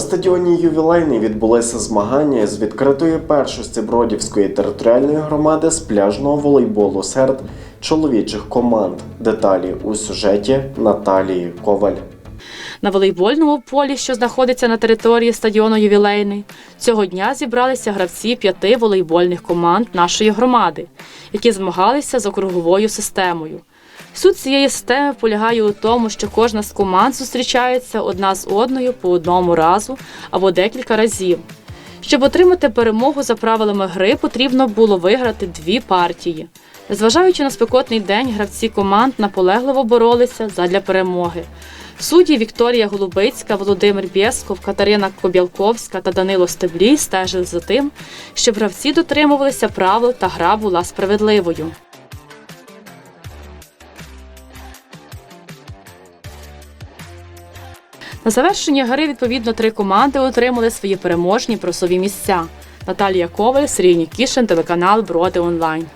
Стадіоні ювілейний відбулися змагання з відкритої першості Бродівської територіальної громади з пляжного волейболу серед чоловічих команд. Деталі у сюжеті Наталії Коваль. На волейбольному полі, що знаходиться на території стадіону Ювілейний, цього дня зібралися гравці п'яти волейбольних команд нашої громади, які змагалися з округовою системою. Суть цієї системи полягає у тому, що кожна з команд зустрічається одна з одною по одному разу або декілька разів. Щоб отримати перемогу за правилами гри, потрібно було виграти дві партії. Незважаючи на спекотний день, гравці команд наполегливо боролися задля перемоги. Судді Вікторія Голубицька, Володимир Бєсков, Катерина Кобялковська та Данило Стеблій стежили за тим, щоб гравці дотримувалися правил та гра була справедливою. На завершення гри відповідно три команди отримали свої переможні просові місця. Наталія Коваль, Сергій Нікішин, телеканал Броди Онлайн.